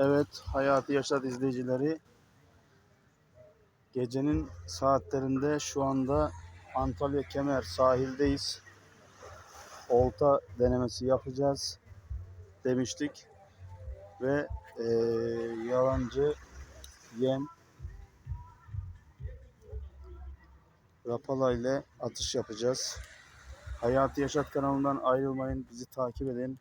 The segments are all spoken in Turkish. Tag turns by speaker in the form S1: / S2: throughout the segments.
S1: Evet, Hayatı Yaşat izleyicileri. Gecenin saatlerinde şu anda Antalya Kemer sahildeyiz. Olta denemesi yapacağız demiştik. Ve eee, yalancı yem rapala ile atış yapacağız. Hayatı Yaşat kanalından ayrılmayın. Bizi takip edin.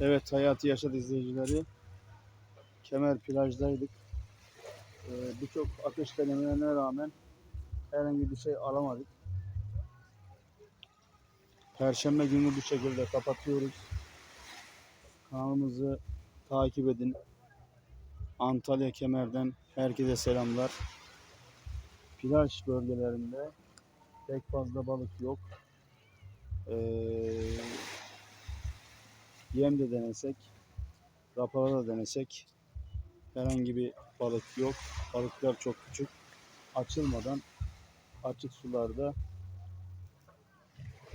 S1: Evet Hayatı Yaşat izleyicileri. Kemer plajdaydık. Ee, Birçok atış denemelerine rağmen herhangi bir şey alamadık. Perşembe günü bu şekilde kapatıyoruz. Kanalımızı takip edin. Antalya Kemer'den herkese selamlar. Plaj bölgelerinde pek fazla balık yok. Ee, yem de denesek, rapara da denesek herhangi bir balık yok. Balıklar çok küçük. Açılmadan açık sularda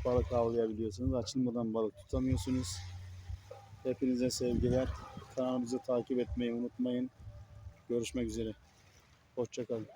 S1: balık avlayabiliyorsunuz. Açılmadan balık tutamıyorsunuz. Hepinize sevgiler. Kanalımızı takip etmeyi unutmayın. Görüşmek üzere. Hoşçakalın.